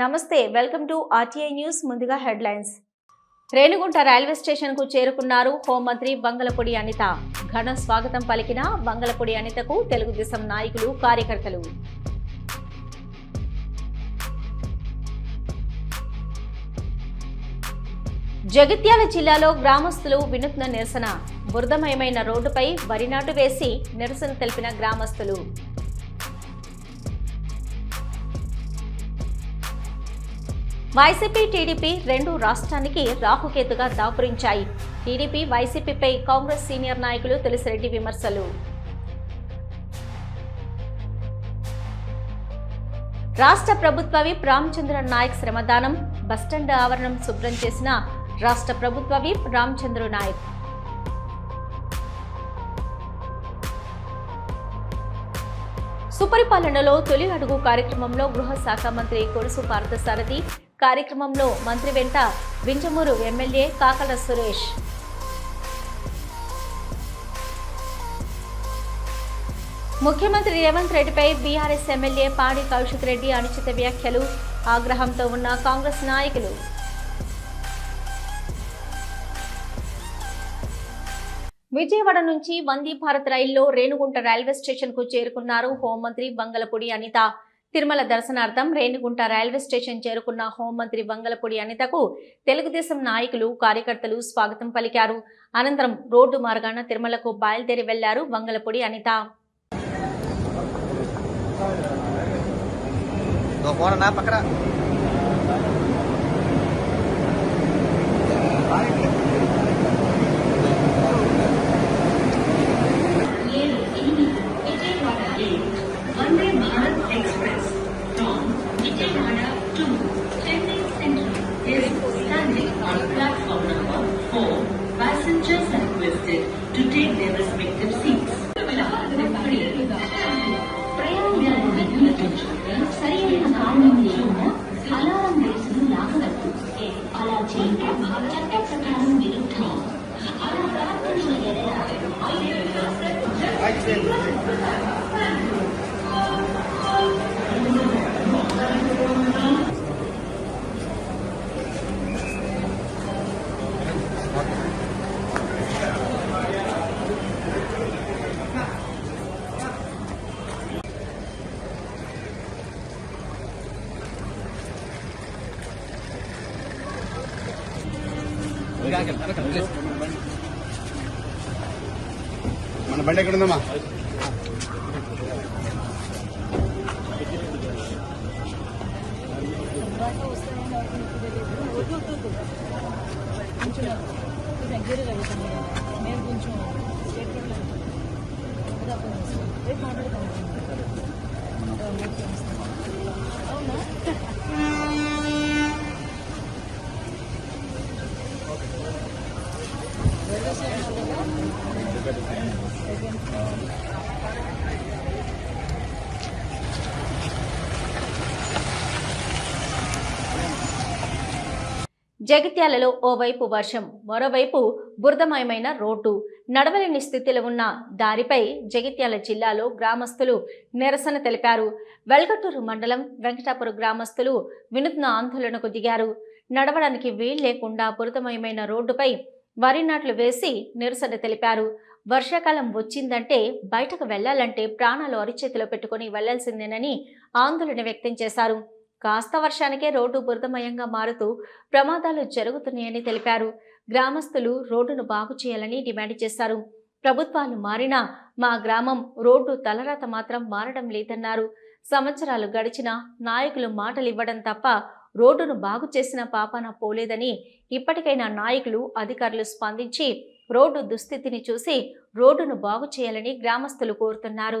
నమస్తే welcome to RTI news ముందుగా headlines. Renigunta railway స్టేషన్కు చేరుకున్నారు హోంమంత్రి బంగలపొడి అనిత. ఘన స్వాగతం పలికిన బంగలపొడి అనితకు తెలుగుదేశం నాయకులు కార్యకర్తలు. జగిత్యాల జిల్లాలో గ్రామస్తులు వినూత్న నిరసన. బురదమయమైన రోడ్డుపై వరి నాటు వేసి నిరసన తెలిపిన గ్రామస్తులు. వైసీపీ టీడీపీ రెండు రాష్ట్రానికి రాహుకేతుగా దాపురించాయి. టీడీపీ వైసీపీపై కాంగ్రెస్ సీనియర్ నాయకులు తులసిరెడ్డి విమర్శలు. రాష్ట్ర ప్రభుత్వవి రామచంద్ర నాయక్ శ్రమదానం బస్టాండ్ ఆవరణం శుభ్రం చేసిన రాష్ట్ర ప్రభుత్వవి రామచంద్ర నాయక్. సుపరిపాలనలో తొలి అడుగు కార్యక్రమంలో గృహ శాఖ మంత్రి కొడుసు పార్థసారథి కార్యక్రమంలో మంత్రి వెంట వింజమూరు ఎమ్మెల్యే కాకల సురేష్. ముఖ్యమంత్రి రేవంత్ రెడ్డిపై బీఆర్ఎస్ ఎమ్మెల్యే పాడి కౌశిక్ రెడ్డి అనుచిత వ్యాఖ్యలు ఆగ్రహంతో ఉన్న కాంగ్రెస్ నాయకులు. విజయవాడ నుంచి వందే భారత్ రైల్లో రేణుగుంట రైల్వే స్టేషన్కు చేరుకున్నారు హోంమంత్రి బంగలపూడి అనిత. తిరుమల దర్శనార్థం రేణిగుంట రైల్వే స్టేషన్ చేరుకున్న హోంమంత్రి వంగలపూడి అనితకు తెలుగుదేశం నాయకులు కార్యకర్తలు స్వాగతం పలికారు. అనంతరం రోడ్డు మార్గాన తిరుమలకు బయలుదేరి వెళ్ళారు వంగలపూడి అనిత. పక్కన. To take their respective మన జగిత్యాలలో ఓవైపు వర్షం మరోవైపు బురదమయమైన రోడ్డు. నడవలేని స్థితిలో ఉన్న దారిపై జగిత్యాల జిల్లాలో గ్రామస్తులు నిరసన తెలిపారు. వెల్గట్టూరు మండలం వెంకటాపురం గ్రామస్తులు వినూత్న ఆందోళనకు దిగారు. నడవడానికి వీలు లేకుండా బురదమయమైన రోడ్డుపై వరి నాట్లు వేసి నిరసన తెలిపారు. వర్షాకాలం వచ్చిందంటే బయటకు వెళ్ళాలంటే ప్రాణాలు అరిచేతిలో పెట్టుకుని వెళ్ళాల్సిందేనని ఆందోళన వ్యక్తం చేశారు. కాస్త వర్షానికే రోడ్డు బురదమయంగా మారుతూ ప్రమాదాలు జరుగుతున్నాయని తెలిపారు. గ్రామస్తులు రోడ్డును బాగు చేయాలని డిమాండ్ చేశారు. ప్రభుత్వాలు మారినా మా గ్రామం రోడ్డు తలరాత మాత్రం మారడం లేదన్నారు. సంవత్సరాలు గడిచినా నాయకులు మాటలు ఇవ్వడం తప్ప రోడ్డును బాగు చేసిన పాపాన పోలేదని ఇప్పటికైనా నాయకులు అధికారులు స్పందించి రోడ్డు దుస్థితిని చూసి రోడ్డును బాగు చేయాలని గ్రామస్తులు కోరుతున్నారు.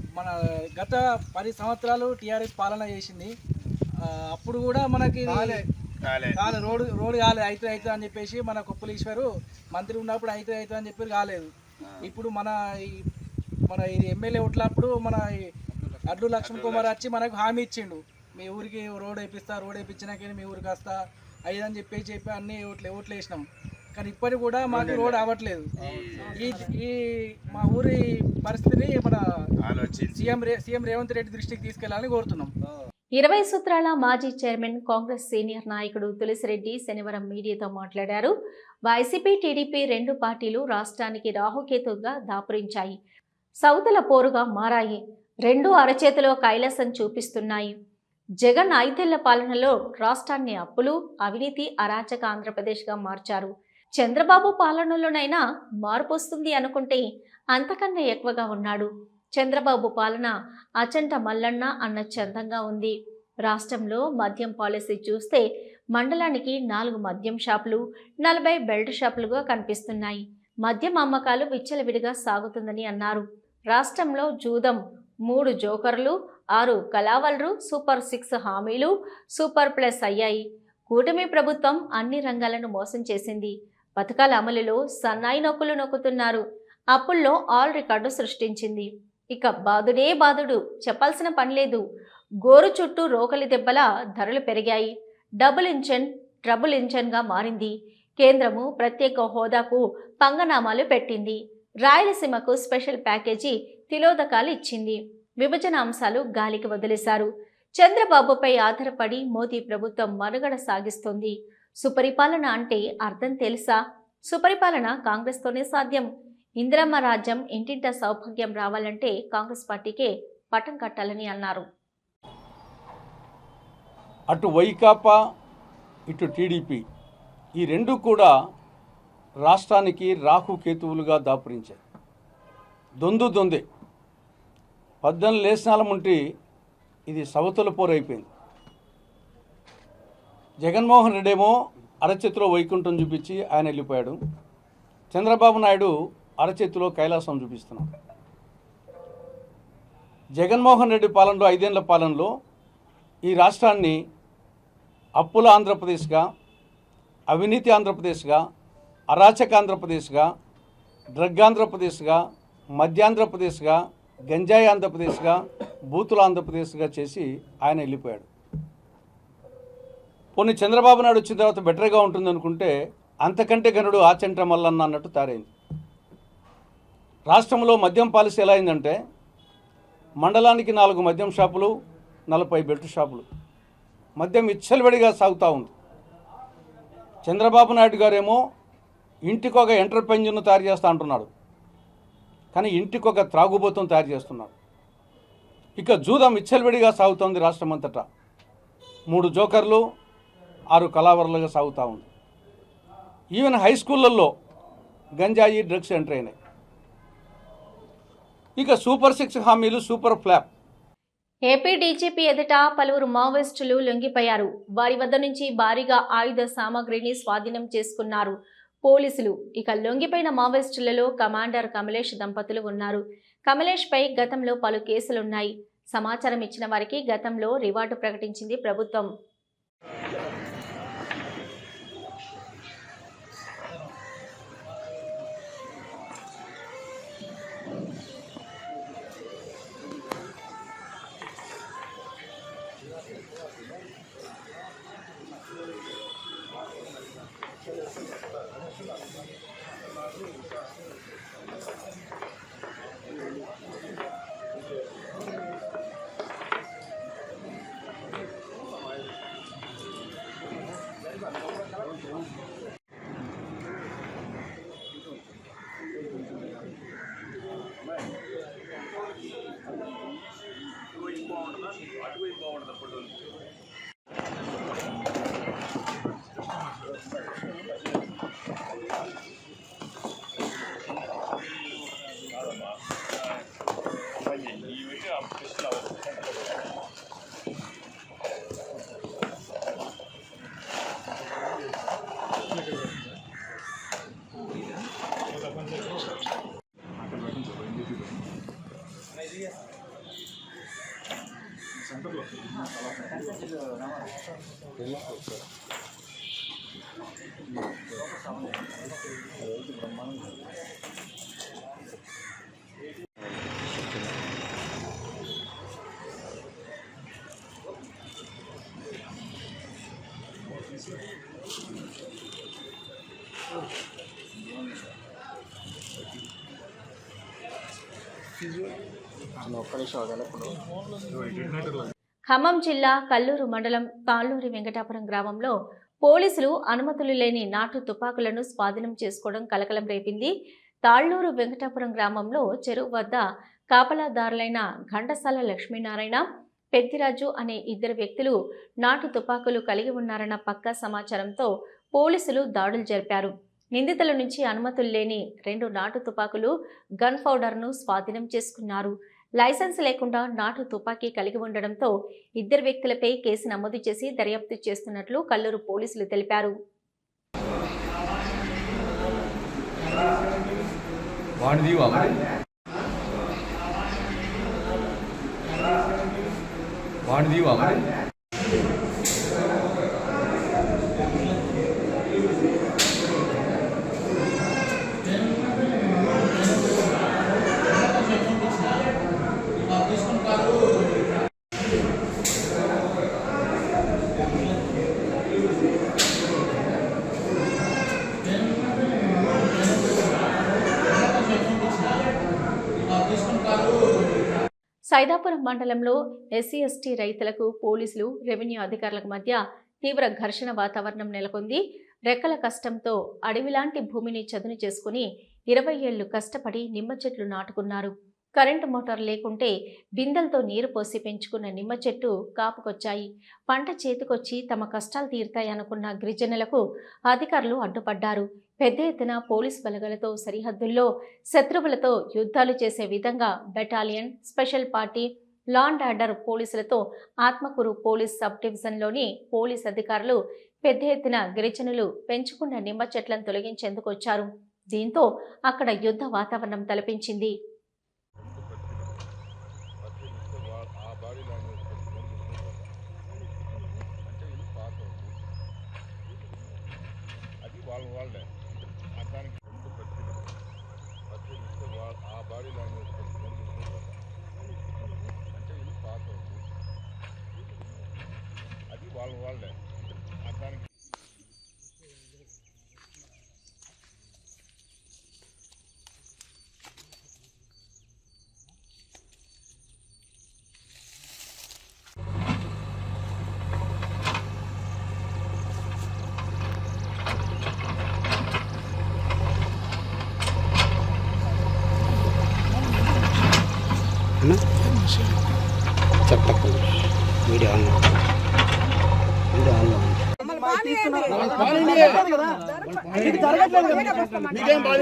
మన గత పది సంవత్సరాలు టీఆర్ఎస్ పాలన చేసింది. అప్పుడు కూడా మనకి ఇది కాలే. రోడ్డు రోడ్డు కాలేదు అయితే అయితే అని చెప్పేసి మన కొప్పులీశ్వరు మంత్రి ఉన్నప్పుడు అయితే అయితే అని చెప్పి కాలేదు. ఇప్పుడు మన మన ఇది ఎమ్మెల్యే ఓట్లప్పుడు మన అడ్డు లక్ష్మణ్ కుమార్ వచ్చి మనకు హామీ ఇచ్చిండు. మీ ఊరికి రోడ్ వేపిస్తా రోడ్ వేయించినాక మీ ఊరికి వస్తా అయ్యదని చెప్పి చెప్పి అన్ని ఓట్లు ఓట్లు వేసినాం. కానీ ఇప్పటికి కూడా మాకు రోడ్ అవ్వట్లేదు. ఈ ఈ మా ఊరి పరిస్థితిని మన సీఎం రే సీఎం రేవంత్ రెడ్డి దృష్టికి తీసుకెళ్ళాలని కోరుతున్నాం. ఇరవై సూత్రాల మాజీ చైర్మన్ కాంగ్రెస్ సీనియర్ నాయకుడు తులసిరెడ్డి శనివారం మీడియాతో మాట్లాడారు. వైసీపీ టీడీపీ రెండు పార్టీలు రాష్ట్రానికి రాహుకేతుగా దాపురించాయి. సౌతుల పోరుగా మారాయి. రెండు అరచేతిలో కైలాసం చూపిస్తున్నాయి. జగన్ ఐదేళ్ళ పాలనలో రాష్ట్రాన్ని అప్పులు అవినీతి అరాచక ఆంధ్రప్రదేశ్గా మార్చారు. చంద్రబాబు పాలనలోనైనా మార్పు వస్తుంది అనుకుంటే అంతకన్నా ఎక్కువగా ఉన్నాడు. చంద్రబాబు పాలన అచంట మల్లన్న అన్న చందంగా ఉంది. రాష్ట్రంలో మద్యం పాలసీ చూస్తే మండలానికి నాలుగు మద్యం షాపులు నలభై బెల్ట్ షాపులుగా కనిపిస్తున్నాయి. మద్యం అమ్మకాలు విచ్చలవిడిగా సాగుతుందని అన్నారు. రాష్ట్రంలో జూదం మూడు జోకర్లు ఆరు కలావలరు సూపర్ సిక్స్ హామీలు సూపర్ ప్లస్ అయ్యాయి. కూటమి ప్రభుత్వం అన్ని రంగాలను మోసం చేసింది. పథకాల అమలులో సన్నాయి నొక్కులు నొక్కుతున్నారు. అప్పుల్లో ఆల్ రికార్డు సృష్టించింది. ఇక బాదుడే బాదుడు చెప్పాల్సిన పని లేదు. గోరు చుట్టూ రోకలి దెబ్బల ధరలు పెరిగాయి. డబుల్ ఇంజన్ ట్రబుల్ ఇంజన్గా మారింది. కేంద్రము ప్రత్యేక హోదాకు పంగనామాలు పెట్టింది. రాయలసీమకు స్పెషల్ ప్యాకేజీ తిలోదకాలు ఇచ్చింది. విభజన అంశాలు గాలికి వదిలేశారు. చంద్రబాబుపై ఆధారపడి మోదీ ప్రభుత్వం మనుగడ సాగిస్తోంది. సుపరిపాలన అంటే అర్థం తెలుసా? సుపరిపాలన కాంగ్రెస్తోనే సాధ్యం. ఇందిరమ్మ రాజ్యం ఇంటింట సౌభాగ్యం రావాలంటే కాంగ్రెస్ పార్టీకే పటం కట్టాలని అన్నారు. అటు వైకాపా ఇటు టీడీపీ ఈ రెండు కూడా రాష్ట్రానికి రాహు కేతువులుగా దాపురించాయి. దొందు దొందే. పద్దెనిమిది లేసనాల ఇది సవతుల పోరైపోయింది. జగన్మోహన్ రెడ్డి ఏమో అరచేతిలో వైకుంఠం చూపించి ఆయన వెళ్ళిపోయాడు. చంద్రబాబు నాయుడు అరచేతిలో కైలాసం చూపిస్తున్నాడు. జగన్మోహన్ రెడ్డి పాలనలో ఐదేళ్ళ పాలనలో ఈ రాష్ట్రాన్ని అప్పుల ఆంధ్రప్రదేశ్గా అవినీతి ఆంధ్రప్రదేశ్గా అరాచక ఆంధ్రప్రదేశ్గా డ్రగ్ ఆంధ్రప్రదేశ్గా మధ్యాంధ్రప్రదేశ్గా గంజాయి ఆంధ్రప్రదేశ్గా బూతుల ఆంధ్రప్రదేశ్గా చేసి ఆయన వెళ్ళిపోయాడు. పోనీ చంద్రబాబు నాయుడు వచ్చిన తర్వాత బెటర్గా ఉంటుంది అనుకుంటే అంతకంటే గనుడు ఆచంట మల్లన్న అన్నట్టు తయారైంది. రాష్ట్రంలో మద్యం పాలసీ ఎలా అయిందంటే మండలానికి నాలుగు మద్యం షాపులు నలభై బెల్ట్ షాపులు. మద్యం ఇచ్చలవిడిగా సాగుతూ ఉంది. చంద్రబాబు నాయుడు గారేమో ఇంటికి ఒక ఎంటర్ప్రెన్యూర్ను తయారు చేస్తా అంటున్నాడు. కానీ ఇంటికి ఒక త్రాగుబోతం తయారు చేస్తున్నాడు. ఇక జూదం ఇచ్చలవిడిగా సాగుతోంది రాష్ట్రం అంతటా మూడు జోకర్లు ఆరు కళావరాలుగా సాగుతూ ఉంది. ఈవెన్ హై స్కూళ్ళల్లో గంజాయి డ్రగ్స్ ఎంటర్ అయినాయి. ఇక సూపర్ సిక్స్ హామీలు సూపర్ ఫ్లాప్ ఏపీ డీజీపీ ఎదుట పలువురు మావోయిస్టులు లొంగిపోయారు. వారి వద్ద నుంచి భారీగా ఆయుధ సామాగ్రిని స్వాధీనం చేసుకున్నారు పోలీసులు. ఇక లొంగిపోయిన మావోయిస్టులలో కమాండర్ కమలేష్ దంపతులు ఉన్నారు. కమలేష్ పై గతంలో పలు కేసులున్నాయి. సమాచారం ఇచ్చిన వారికి గతంలో రివార్డు ప్రకటించింది ప్రభుత్వం. ఖమ్మం జిల్లా కల్లూరు మండలం తాళ్ళూరి వెంకటాపురం గ్రామంలో పోలీసులు అనుమతులు లేని నాటు తుపాకులను స్వాధీనం చేసుకోవడం కలకలం రేపింది. తాళ్ళూరు వెంకటాపురం గ్రామంలో చెరువు వద్ద కాపలాదారులైన ఘంటసాల లక్ష్మీనారాయణ పెద్దిరాజు అనే ఇద్దరు వ్యక్తులు నాటు తుపాకులు కలిగి ఉన్నారన్న పక్కా సమాచారంతో పోలీసులు దాడులు జరిపారు. నిందితుల నుంచి అనుమతులు లేని రెండు నాటు తుపాకులు గన్ పౌడర్ను స్వాధీనం చేసుకున్నారు. లైసెన్స్ లేకుండా నాటు తుపాకీ కలిగి ఉండడంతో ఇద్దరు వ్యక్తులపై కేసు నమోదు చేసి దర్యాప్తు చేస్తున్నట్లు కల్లూరు పోలీసులు తెలిపారు. వాడిదివా మరి వాడిదివా మరి సైదాపురం మండలంలో ఎస్సీ ఎస్టీ రైతులకు పోలీసులు రెవెన్యూ అధికారులకు మధ్య తీవ్ర ఘర్షణ వాతావరణం నెలకొంది. రెక్కల కష్టంతో అడవిలాంటి భూమిని చదును చేసుకుని ఇరవై ఏళ్ళు కష్టపడి నిమ్మ చెట్లు నాటుకున్నారు. కరెంటు మోటార్ లేకుంటే బిందెలతో నీరు పోసి పెంచుకున్న నిమ్మ చెట్టు కాపుకొచ్చాయి. పంట చేతికొచ్చి తమ కష్టాలు తీరుతాయనుకున్న గిరిజనులకు అధికారులు అడ్డుపడ్డారు. పెద్ద ఎత్తున పోలీస్ బలగాలతో సరిహద్దుల్లో శత్రువులతో యుద్ధాలు చేసే విధంగా battalion special party law and order పోలీసులతో ఆత్మకూరు పోలీస్ సబ్ డివిజన్లోని పోలీస్ అధికారులు పెద్ద ఎత్తున గిరిజనులు పెంచుకున్న నిమ్మ చెట్లను తొలగించేందుకు వచ్చారు. దీంతో అక్కడ యుద్ధ వాతావరణం తలపించింది. అది వాళ్ళే దానికి రెండు పత్తిలు పత్తిలు ఇస్తే వాళ్ళ ఆ బాడీ లాంగ్వేజ్ పది మంది ఉన్నారు. అంటే ఇది పాత ఉంది. అది వాళ్ళ వాళ్ళే దానికి చెప్పకు వీడియో ఆన్ వీడియో ఆన్ మీకేం బాధ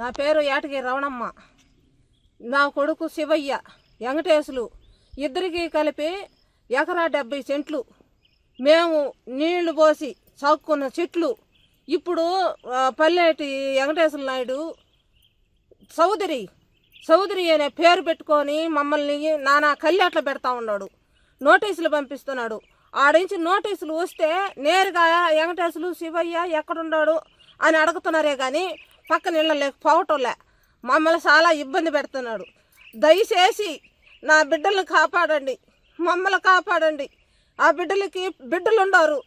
నా పేరు ఏటకి రవణమ్మ నా కొడుకు శివయ్య వెంకటేశులు. ఇద్దరికి కలిపి ఎకరా డెబ్బై సెంట్లు. మేము నీళ్ళు పోసి సాక్కున్న చెట్లు. ఇప్పుడు పల్లెటి వెంకటేశ్వర నాయుడు చౌదరి చౌదరి అనే పేరు పెట్టుకొని మమ్మల్ని నానా కళ్ళేట్ల పెడతా ఉన్నాడు. నోటీసులు పంపిస్తున్నాడు. ఆడించి నోటీసులు వస్తే నేరుగా వెంకటేశ్వరు శివయ్య ఎక్కడున్నాడు అని అడుగుతున్నారే కానీ పక్కన ఇళ్ళ లేకపోవటంలే మమ్మల్ని చాలా ఇబ్బంది పెడుతున్నాడు. దయచేసి నా బిడ్డలను కాపాడండి. మమ్మల్ని కాపాడండి. ఆ బిడ్డలకి బిడ్డలు ఉండరు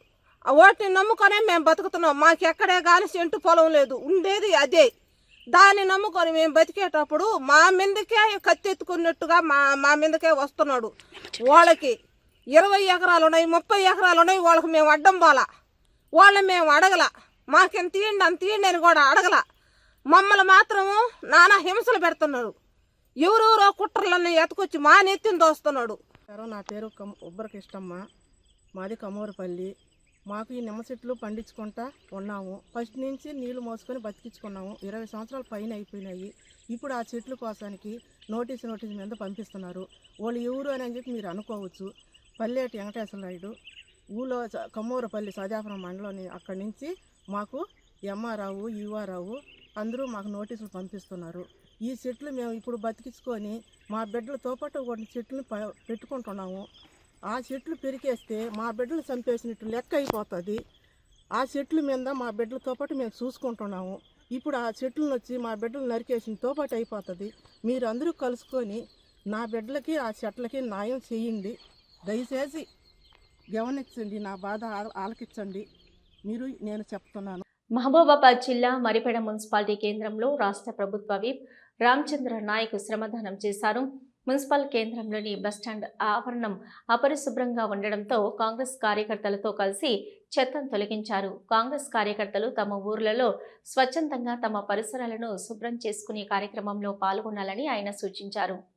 వాటిని నమ్ముకొనే మేము బతుకుతున్నాం. మాకు ఎక్కడే కానీ సెంటు పొలం లేదు. ఉండేది అదే. దాన్ని నమ్ముకొని మేము బతికేటప్పుడు మా మీదకే కత్తి ఎత్తుకున్నట్టుగా మా మా మీదకే వస్తున్నాడు. వాళ్ళకి ఇరవై ఎకరాలు ఉన్నాయి ముప్పై ఎకరాలు ఉన్నాయి వాళ్ళకి మేము అడ్డం పోలా. వాళ్ళని మేము అడగల. మాకేం తీయండి అంత తీయండి అని కూడా అడగల. మమ్మల్ని మాత్రము నానా హింసలు పెడుతున్నారు ఎవరెవరో కుట్రలన్నీ ఎతకొచ్చి మా నెత్తిని దోస్తున్నాడు. నా పేరు కమ్ ఉబ్బరకిష్టమ్మ మాది కమూరపల్లి. మాకు ఈ నిమ్మ చెట్లు పండించుకుంటా ఉన్నాము. ఫస్ట్ నుంచి నీళ్ళు మోసుకొని బతికించుకున్నాము. ఇరవై సంవత్సరాల పైన అయిపోయినాయి. ఇప్పుడు ఆ చెట్లు కోసానికి నోటీసు నోటీసు మీద పంపిస్తున్నారు. వాళ్ళు ఎవరు అని చెప్పి మీరు అనుకోవచ్చు. పల్లెటి వెంకటేశ్వర నాయుడు ఊళ్ళో కమ్మూరపల్లి సజాపురం మండలం అక్కడి నుంచి మాకు ఎంఆర్ఆవు యుఆర్ఆవు అందరూ మాకు నోటీసులు పంపిస్తున్నారు. ఈ చెట్లు మేము ఇప్పుడు బతికించుకొని మా బిడ్డలతో పాటు కొన్ని చెట్లు పెట్టుకుంటున్నాము. ఆ చెట్లు పెరికేస్తే మా బిడ్డలు చంపేసినట్టు లెక్క అయిపోతుంది. ఆ చెట్లు మీద మా బిడ్డలతో పాటు మేము చూసుకుంటున్నాము. ఇప్పుడు ఆ చెట్లను వచ్చి మా బిడ్డలు నరికేసినతో పాటు అయిపోతుంది. మీరు అందరూ కలుసుకొని నా బిడ్డలకి ఆ చెట్లకి న్యాయం చేయండి. దయచేసి గమనించండి నా బాధ ఆలకించండి. మీరు నేను చెప్తున్నాను. మహబూబాబాద్ జిల్లా మరిపేడ మున్సిపాలిటీ కేంద్రంలో రాష్ట్ర ప్రభుత్వ విప్ రామచంద్ర నాయక్ శ్రమదానం చేశారు. మున్సిపల్ కేంద్రంలోని బస్టాండ్ ఆవరణం అపరిశుభ్రంగా ఉండడంతో కాంగ్రెస్ కార్యకర్తలతో కలిసి చెత్తను తొలగించారు. కాంగ్రెస్ కార్యకర్తలు తమ ఊర్లలో స్వచ్ఛందంగా తమ పరిసరాలను శుభ్రం చేసుకునే కార్యక్రమంలో పాల్గొనాలని ఆయన సూచించారు.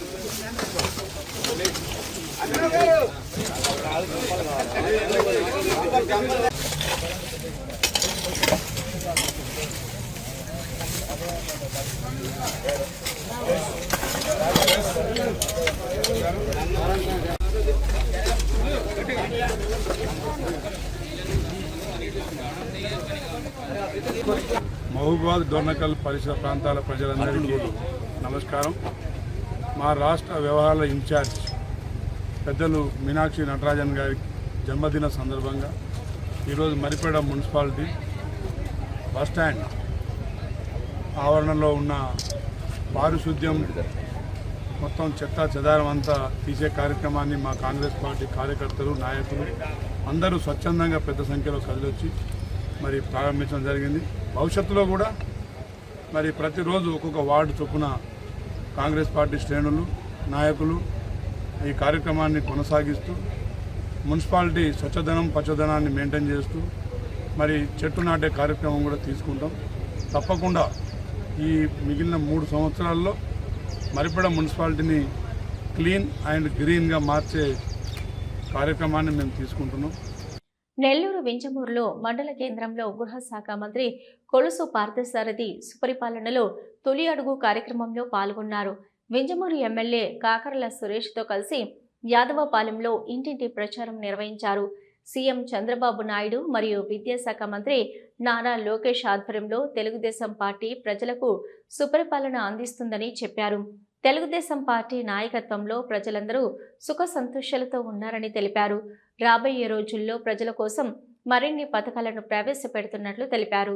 మహబూబాద్ డోర్నకల్ పరిసర ప్రాంతాల ప్రజలందరికీ నమస్కారం. మా రాష్ట్ర వ్యవహారాల ఇన్ఛార్జ్ పెద్దలు మీనాక్షి నటరాజన్ గారి జన్మదిన సందర్భంగా ఈరోజు మరిపేడ మున్సిపాలిటీ బస్టాండ్ ఆవరణలో ఉన్న పారిశుద్ధ్యం మొత్తం చెత్త చెదారం అంతా తీసే కార్యక్రమాన్ని మా కాంగ్రెస్ పార్టీ కార్యకర్తలు నాయకులు అందరూ స్వచ్ఛందంగా పెద్ద సంఖ్యలో కదిలొచ్చి మరి ప్రారంభించడం జరిగింది. భవిష్యత్తులో కూడా మరి ప్రతిరోజు ఒక్కొక్క వార్డు చొప్పున కాంగ్రెస్ పార్టీ శ్రేణులు నాయకులు ఈ కార్యక్రమాన్ని కొనసాగిస్తూ మున్సిపాలిటీ స్వచ్ఛదనం పచ్చదనాన్ని మెయింటైన్ చేస్తూ మరి చెట్టు నాటే కార్యక్రమం కూడా తీసుకుంటాం. తప్పకుండా ఈ మిగిలిన మూడు సంవత్సరాల్లో మరిపడ మున్సిపాలిటీని క్లీన్ అండ్ గ్రీన్గా మార్చే కార్యక్రమాన్ని మేము తీసుకుంటున్నాం. నెల్లూరు వింజమూరులో మండల కేంద్రంలో గృహ శాఖ మంత్రి కొలుసు పార్థసారథి సుపరిపాలనలో తొలి అడుగు కార్యక్రమంలో పాల్గొన్నారు. వింజమూరు ఎమ్మెల్యే కాకరల సురేష్తో కలిసి యాదవపాలెంలో ఇంటింటి ప్రచారం నిర్వహించారు. సీఎం చంద్రబాబు నాయుడు మరియు విద్యాశాఖ మంత్రి నారా లోకేష్ ఆధ్వర్యంలో తెలుగుదేశం పార్టీ ప్రజలకు సుపరిపాలన అందిస్తుందని చెప్పారు. తెలుగుదేశం పార్టీ నాయకత్వంలో ప్రజలందరూ సుఖ సంతోషాలతో ఉన్నారని తెలిపారు. రాబోయే రోజుల్లో ప్రజల కోసం మరిన్ని పథకాలను ప్రవేశపెడుతున్నట్లు తెలిపారు.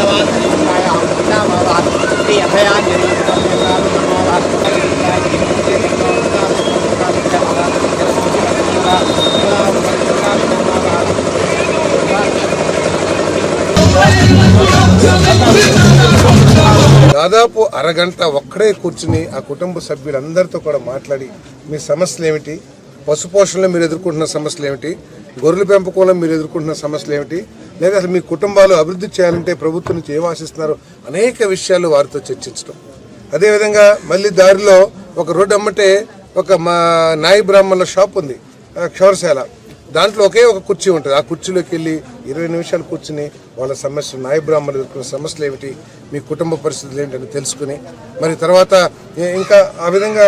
దాదాపు అరగంట ఒక్కడే కూర్చుని ఆ కుటుంబ సభ్యులందరితో కూడా మాట్లాడి మీ సమస్యలు ఏమిటి పశుపోషణలో మీరు ఎదుర్కొంటున్న సమస్యలు ఏమిటి గొర్రెల పెంపకంలో మీరు ఎదుర్కొంటున్న సమస్యలు ఏమిటి లేదా అసలు మీ కుటుంబాలు అభివృద్ధి చేయాలంటే ప్రభుత్వం నుంచి ఏం ఆశిస్తున్నారు? అనేక విషయాలు వారితో చర్చించడం అదేవిధంగా మళ్ళీ దారిలో ఒక రోడ్డు అమ్మటే ఒక మా నాయి బ్రాహ్మణుల షాప్ ఉంది క్షౌరశాల. దాంట్లో ఒకే ఒక కుర్చీ ఉంటుంది. ఆ కుర్చీలోకి వెళ్ళి ఇరవై నిమిషాలు కూర్చుని వాళ్ళ సమస్యలు నాయ బ్రాహ్మణులు ఎదుర్కొన్న సమస్యలు ఏమిటి మీ కుటుంబ పరిస్థితులు ఏంటని తెలుసుకుని మరి తర్వాత ఇంకా ఆ విధంగా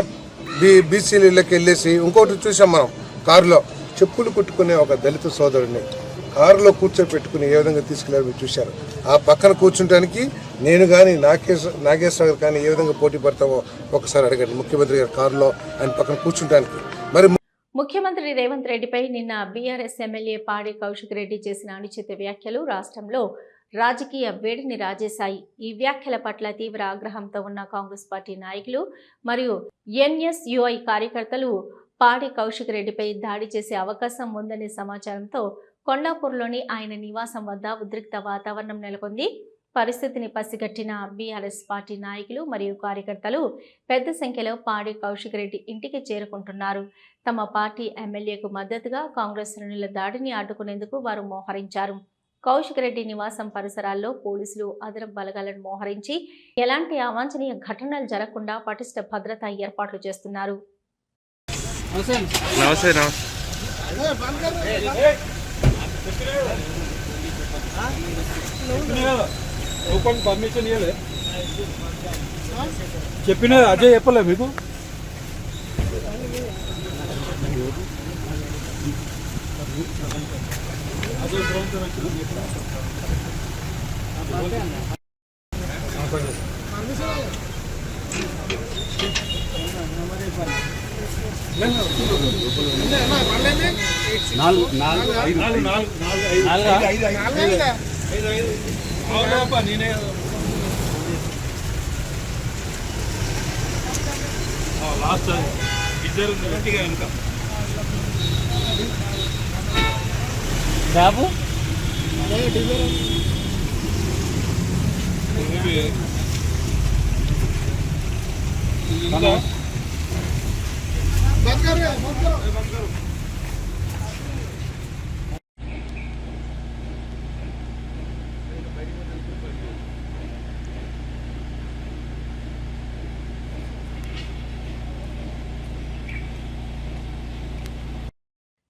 బీ బీసీలకి వెళ్ళేసి ఇంకోటి చూసాం మనం కారులో చెప్పులు కుట్టుకునే ఒక దళిత సోదరుడిని కారులో కూర్చోపెట్టుకుని ఏ విధంగా తీసుకెళ్ళారో మీరు చూశారు. ఆ పక్కన కూర్చుంటానికి నేను కానీ నాగేశ్వర నాగేశ్వర గారు కానీ ఏ విధంగా పోటీ పడతామో ఒకసారి అడగండి. ముఖ్యమంత్రి గారి కారులో ఆయన పక్కన కూర్చుంటానికి. మరి ముఖ్యమంత్రి రేవంత్ రెడ్డిపై నిన్న బీఆర్ఎస్ ఎమ్మెల్యే పాడి కౌశిక్ రెడ్డి చేసిన అనుచిత వ్యాఖ్యలు రాష్ట్రంలో రాజకీయ వేడిని రాజేశాయి. ఈ వ్యాఖ్యల పట్ల తీవ్ర ఆగ్రహంతో ఉన్న కాంగ్రెస్ పార్టీ నాయకులు మరియు ఎన్ఎస్యుఐ కార్యకర్తలు పాడి కౌశిక్ రెడ్డిపై దాడి చేసే అవకాశం ఉందనే సమాచారంతో కొండాపూర్లోని ఆయన నివాసం వద్ద ఉద్రిక్త వాతావరణం నెలకొంది. పరిస్థితిని పసిగట్టిన బీఆర్ఎస్ పార్టీ నాయకులు మరియు కార్యకర్తలు పెద్ద సంఖ్యలో పాడి కౌశిక్ రెడ్డి ఇంటికి చేరుకుంటున్నారు తమ పార్టీ ఎమ్మెల్యేకు మద్దతుగా కాంగ్రెస్ శ్రేణుల దాడిని అడ్డుకునేందుకు వారు మోహరించారు కౌశిక్ రెడ్డి నివాసం పరిసరాల్లో పోలీసులు అదనపు బలగాలను మోహరించి ఎలాంటి అవాంఛనీయ ఘటనలు జరగకుండా పటిష్ట భద్రతా ఏర్పాట్లు చేస్తున్నారు పర్మిషన్ ఇవ్వలే చెప్పిన అజయ్ చెప్పలే మీకు? నేనే లాస్ట్ ఇద్దరు గట్టిగా వెనుక బాబు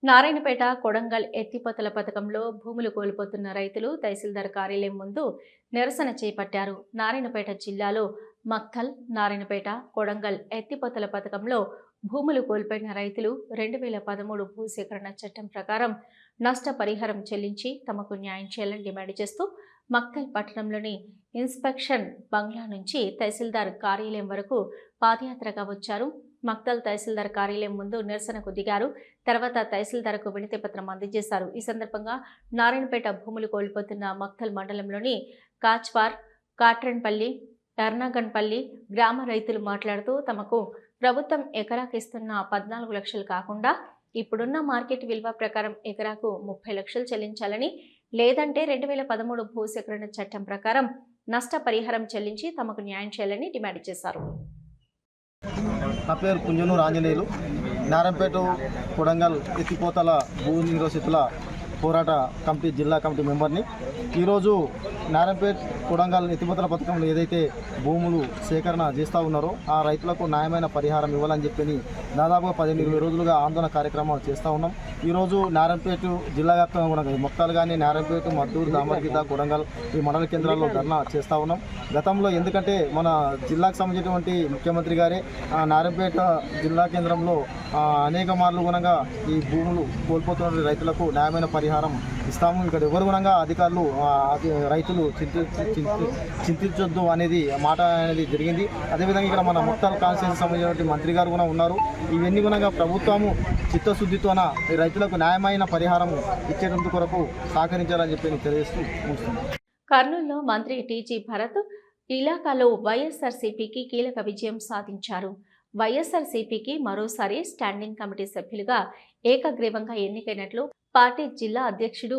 నారాయణపేట కొడంగల్ ఎత్తిపోతల పథకంలో భూములు కోల్పోతున్న రైతులు తహసీల్దార్ కార్యాలయం ముందు నిరసన చేపట్టారు. నారాయణపేట జిల్లాలో మక్కల్ నారాయణపేట కొడంగల్ ఎత్తిపోతల పథకంలో భూములు కోల్పోయిన రైతులు రెండు వేల పదమూడు భూసేకరణ చట్టం ప్రకారం నష్టపరిహారం చెల్లించి తమకు న్యాయం చేయాలని డిమాండ్ చేస్తూ మక్కల్ పట్టణంలోని ఇన్స్పెక్షన్ బంగ్లా నుంచి తహసీల్దార్ కార్యాలయం వరకు పాదయాత్రగా వచ్చారు. మక్తల్ తహసీల్దార్ కార్యాలయం ముందు నిరసనకు దిగారు. తర్వాత తహసీల్దార్కు వినతిపత్రం అందజేశారు. ఈ సందర్భంగా నారాయణపేట భూములు కోల్పోతున్న మక్తల్ మండలంలోని కాచ్వార్ కాట్రన్పల్లి ఎర్నాగన్పల్లి గ్రామ రైతులు మాట్లాడుతూ తమకు ప్రభుత్వం ఎకరాకు ఇస్తున్న పద్నాలుగు లక్షలు కాకుండా ఇప్పుడున్న మార్కెట్ విలువ ప్రకారం ఎకరాకు ముప్పై లక్షలు చెల్లించాలని లేదంటే రెండు వేల పదమూడు భూసేకరణ చట్టం ప్రకారం నష్టపరిహారం చెల్లించి తమకు న్యాయం చేయాలని డిమాండ్ చేశారు. నా పేరు కుంజనూరు ఆంజనేయులు నారాయణపేట కొడంగల్ ఎత్తిపోతల భూ నిరోసితుల పోరాట కమిటీ జిల్లా కమిటీ మెంబర్ని. ఈరోజు నారాయణపేట్ కొడంగల్ ఎత్తిపోతల పథకంలో ఏదైతే భూములు సేకరణ చేస్తూ ఉన్నారో ఆ రైతులకు న్యాయమైన పరిహారం ఇవ్వాలని చెప్పి దాదాపుగా పదిహేను ఇరవై రోజులుగా ఆందోళన కార్యక్రమాలు చేస్తూ ఉన్నాం. ఈరోజు నారాయణపేట జిల్లా వ్యాప్తంగా కూడా మొత్తాలు కానీ నారాయణపేట మద్దూరు దామర్గిత కొడంగల్ ఈ మండల కేంద్రాల్లో ధర్నా చేస్తూ ఉన్నాం. గతంలో ఎందుకంటే మన జిల్లాకు సంబంధించినటువంటి ముఖ్యమంత్రి గారే ఆ, నారాయణపేట జిల్లా కేంద్రంలో అనేక మార్లు గుణంగా ఈ భూములు కోల్పోతున్న రైతులకు న్యాయమైన పరిహారం ఇస్తాము. ఇక్కడ ఎవరు గుణంగా అధికారులు రైతులు చింతి చింతించొద్దు అనేది మాట అనేది జరిగింది. అదేవిధంగా ఇక్కడ మన ముక్తాల్ కాన్స్టిట్యూన్సీ సంబంధించినటువంటి మంత్రి గారు కూడా ఉన్నారు. ఇవన్నీ గుణంగా ప్రభుత్వము చిత్తశుద్ధితోన రైతులకు న్యాయమైన పరిహారం ఇచ్చేటందుకు కొరకు సహకరించాలని చెప్పి నేను తెలియజేస్తూ ముగిస్తున్నాను. కర్నూలులో మంత్రి టీజీ భరత్ ఇలాకాలో వైఎస్ఆర్సీపీకి కీలక విజయం సాధించారు. వైఎస్ఆర్సీపీకి మరోసారి స్టాండింగ్ కమిటీ సభ్యులుగా ఏకగ్రీవంగా ఎన్నికైనట్లు పార్టీ జిల్లా అధ్యక్షుడు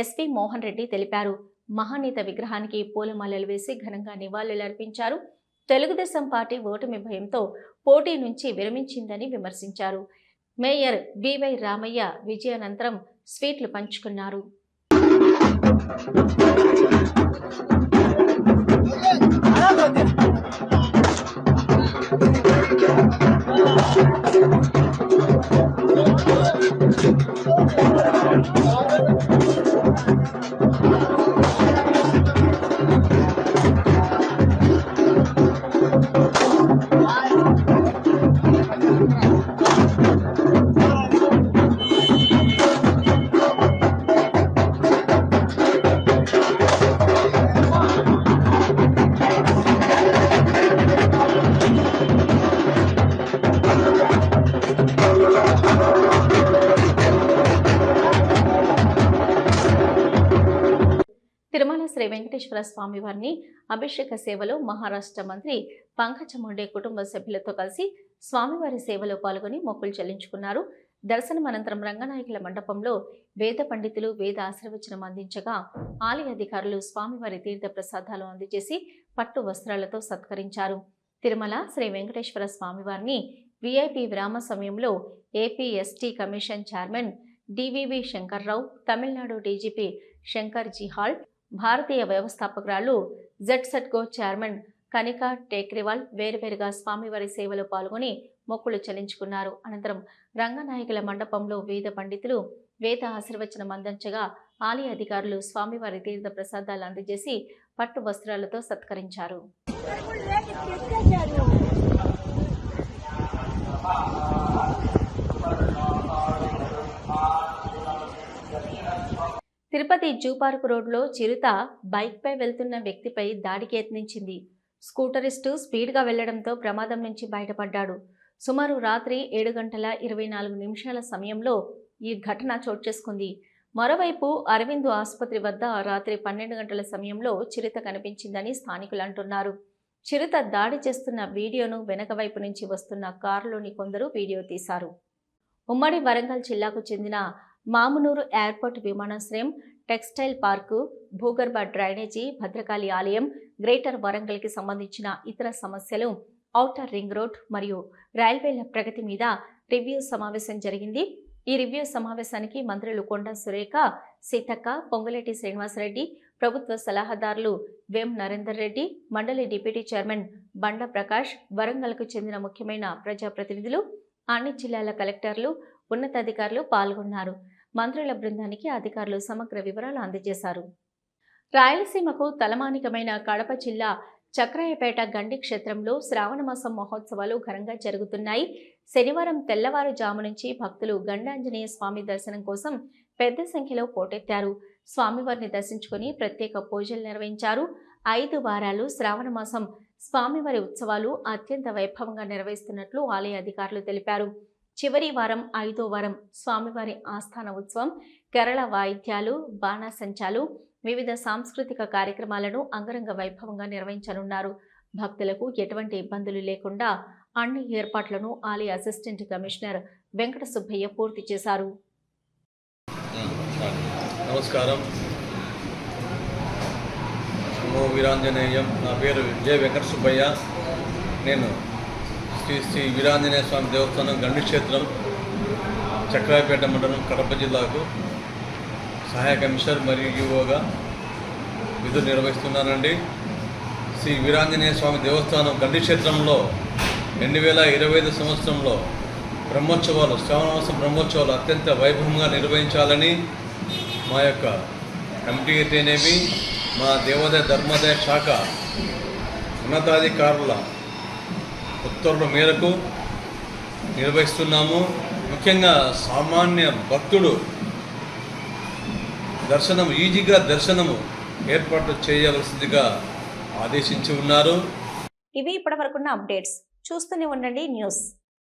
ఎస్పి మోహన్ రెడ్డి తెలిపారు. మహానేత విగ్రహానికి పూలమాలలు వేసి ఘనంగా నివాళులర్పించారు తెలుగుదేశం పార్టీ ఓటమి భయంతో పోటీ నుంచి విరమించిందని విమర్శించారు. మేయర్ బివై రామయ్య విజయానంతరం స్వీట్లు పంచుకున్నారు. శ్రీ వెంకటేశ్వర స్వామి వారిని అభిషేక సేవలో మహారాష్ట్ర మంత్రి పంకజ ముండే కుటుంబ సభ్యులతో కలిసి స్వామివారి సేవలో పాల్గొని మొక్కులు చెల్లించుకున్నారు. దర్శనం అనంతరం రంగనాయకుల మండపంలో వేద పండితులు వేద ఆశీర్వచనం అందించగా ఆలయ అధికారులు స్వామివారి తీర్థ ప్రసాదాలు అందజేసి పట్టు వస్త్రాలతో సత్కరించారు. తిరుమల శ్రీ వెంకటేశ్వర స్వామివారిని విఐపి విరామ సమయంలో AP ST commission chairman DVV Shankarrao Tamil Nadu DGP Shankar Jiwal భారతీయ వ్యవస్థాపకురాలు జెడ్సెట్గో చైర్మన్ కనికా టేక్రివాల్ వేరువేరుగా స్వామివారి సేవలో పాల్గొని మొక్కులు చెల్లించుకున్నారు. అనంతరం రంగనాయకుల మండపంలో వేద పండితులు వేద ఆశీర్వచనం అందించగా ఆలయ అధికారులు స్వామివారి తీర్థ ప్రసాదాలు అందజేసి పట్టు వస్త్రాలతో సత్కరించారు. తిరుపతి జూ పార్క్ రోడ్లో చిరుత బైక్పై వెళ్తున్న వ్యక్తిపై దాడికి యత్నించింది. స్కూటరిస్టు స్పీడ్గా వెళ్ళడంతో ప్రమాదం నుంచి బయటపడ్డాడు. సుమారు రాత్రి ఏడు గంటల ఇరవై నాలుగు నిమిషాల సమయంలో ఈ ఘటన చోటు చేసుకుంది. మరోవైపు అరవింద్ ఆసుపత్రి వద్ద రాత్రి పన్నెండు గంటల సమయంలో చిరుత కనిపించిందని స్థానికులు అంటున్నారు. చిరుత దాడి చేస్తున్న వీడియోను వెనక వైపు నుంచి వస్తున్న కారులోని కొందరు వీడియో తీశారు. ఉమ్మడి వరంగల్ జిల్లాకు చెందిన మామునూరు ఎయిర్పోర్ట్ విమానాశ్రయం టెక్స్టైల్ పార్కు భూగర్భ డ్రైనేజీ భద్రకాళి ఆలయం గ్రేటర్ వరంగల్కి సంబంధించిన ఇతర సమస్యలు ఔటర్ రింగ్ రోడ్ మరియు రైల్వేల ప్రగతి మీద రివ్యూ సమావేశం జరిగింది. ఈ రివ్యూ సమావేశానికి మంత్రులు కొండ సురేఖ సీతక్క పొంగులేటి శ్రీనివాసరెడ్డి ప్రభుత్వ సలహాదారులు వేం నరేందర్ రెడ్డి మండలి డిప్యూటీ చైర్మన్ బండ ప్రకాష్ వరంగల్కు చెందిన ముఖ్యమైన ప్రజాప్రతినిధులు అన్ని జిల్లాల కలెక్టర్లు ఉన్నతాధికారులు పాల్గొన్నారు. మంత్రుల బృందానికి అధికారులు సమగ్ర వివరాలు అందజేశారు. రాయలసీమకు తలమానికమైన కడప జిల్లా చక్రాయపేట గండి క్షేత్రంలో శ్రావణమాసం మహోత్సవాలు ఘనంగా జరుగుతున్నాయి. శనివారం తెల్లవారుజాము నుంచి భక్తులు గండాంజనేయ స్వామి దర్శనం కోసం పెద్ద సంఖ్యలో పోటెత్తారు. స్వామివారిని దర్శించుకుని ప్రత్యేక పూజలు నిర్వహించారు. ఐదు వారాలు శ్రావణమాసం స్వామివారి ఉత్సవాలు అత్యంత వైభవంగా నిర్వహిస్తున్నట్లు ఆలయ అధికారులు తెలిపారు. చివరి వారం ఐదో వారం స్వామివారి ఆస్థాన ఉత్సవం కేరళ వాయిద్యాలు బాణాసంచాలు వివిధ సాంస్కృతిక కార్యక్రమాలను అంగరంగ వైభవంగా నిర్వహించనున్నారు. భక్తులకు ఎటువంటి ఇబ్బందులు లేకుండా అన్ని ఏర్పాట్లను ఆలయ అసిస్టెంట్ కమిషనర్ వెంకట సుబ్బయ్య పూర్తి చేశారు. నమస్కారం. వీరాంజనేయం. నా పేరు జె వెంకట సుబ్బయ్య నేను శ్రీ శ్రీ వీరాంజనేయ స్వామి దేవస్థానం గండి క్షేత్రం చక్రాయపేట మండలం కడప జిల్లాకు సహాయ కమిషనర్ మరియు యువగా విధులు నిర్వహిస్తున్నానండి. శ్రీ వీరాంజనేయ స్వామి దేవస్థానం గండి క్షేత్రంలో రెండు వేల ఇరవై ఐదు సంవత్సరంలో బ్రహ్మోత్సవాలు శ్రావణమాసం బ్రహ్మోత్సవాలు అత్యంత వైభవంగా నిర్వహించాలని మా యొక్క కమిటీ అయితేనేమి మా దేవాదాయ ధర్మాదాయ శాఖ ఉన్నతాధికారుల ఉత్తర్వుల మేరకు నిర్వహిస్తున్నాము. ముఖ్యంగా సామాన్య భక్తుడు దర్శనం ఈజీగా దర్శనము ఏర్పాటు చేయవలసిందిగా ఆదేశించి ఉన్నారు. ఇవి ఇప్పటివరకున్న అప్డేట్స్. చూస్తూనే ఉండండి న్యూస్.